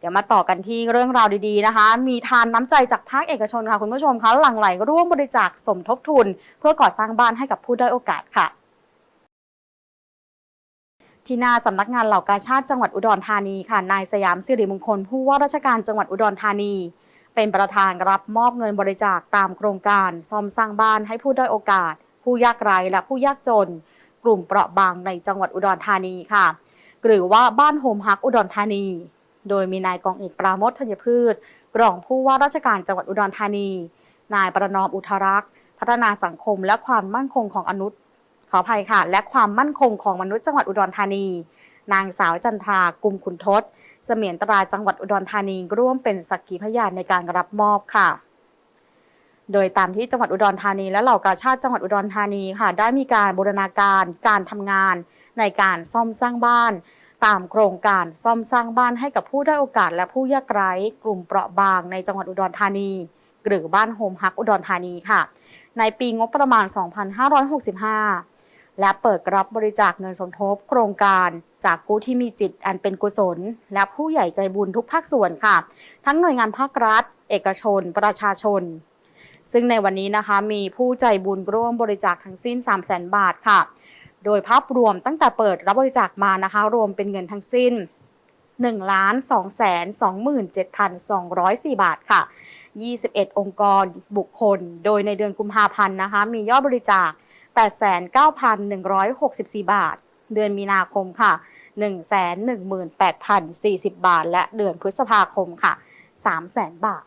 เดี๋ยวมาต่อกันที่เรื่องราวดีๆนะคะ มีทานน้ำใจจากภาคเอกชนค่ะคุณผู้ชมคะหลั่งไหลร่วมบริจาคสมทบทุน เพื่อก่อสร้างบ้านให้กับผู้ด้อยโอกาสค่ะที่หน้าสำนักงานเหล่ากาชาติจังหวัดอุดรธานีค่ะ นายสยามสิริมงคล ผู้ว่าราชการจังหวัดอุดรธานี เป็นประธานรับมอบเงินบริจาคตามโครงการ ซ่อมสร้างบ้านให้ผู้ด้อยโอกาส ผู้ยากไร้และผู้ยากจน กลุ่มเปราะบางในจังหวัดอุดรธานีค่ะ หรือว่าบ้านโฮมฮักอุดรธานี โดยมีนายกองเอกปราโมทธัญพืช รองผู้ว่าราชการจังหวัดอุดรธานี นายประนอมอุทรักษ์ พัฒนาสังคมและความมั่นคงของอนุษย์ขออภัยค่ะ และความมั่นคงของมนุษย์จังหวัดอุดรธานี นางสาวจันทรากุมขุนทศ เสมียนตราจังหวัดอุดรธานีร่วมเป็นสักขีพยานในการรับมอบค่ะ โดยตามที่จังหวัดอุดรธานีและเหล่ากาชาติจังหวัดอุดรธานีค่ะ ได้มีการบูรณาการการทำงานในการซ่อมสร้างบ้าน ตามโครงการซ่อมสร้างบ้านให้กับผู้ได้โอกาสและผู้ยากไร้ กลุ่มเปราะบางในจังหวัดอุดรธานี หรือบ้านโฮมฮักอุดรธานีค่ะ ในปีงบประมาณ 2565 และเปิดรับบริจาคเงินสมทบโครงการจากผู้ที่มีจิตอันเป็นกุศล และผู้ใหญ่ใจบุญทุกภาคส่วนค่ะ ทั้งหน่วยงานภาครัฐ เอกชน ประชาชน ซึ่งในวันนี้นะคะมีผู้ใจบุญร่วมบริจาคทั้งสิ้น 3 0 0 0 0 0 บาทค่ะ โดยภาพรวมตั้งแต่เปิดรับบริจาคมานะคะ รวมเป็นเงินทั้งสิ้น 1 2 2 7 2 0 4 บาทค่ะ 21 องค์กรบุคคล โดยในเดือนกุมภาพันธ์นะคะ มียอดบริจาค 89,164 บาท เดือนมีนาคมค่ะ 118,040 บาท และเดือนพฤษภาคมค่ะ 300,000 บาท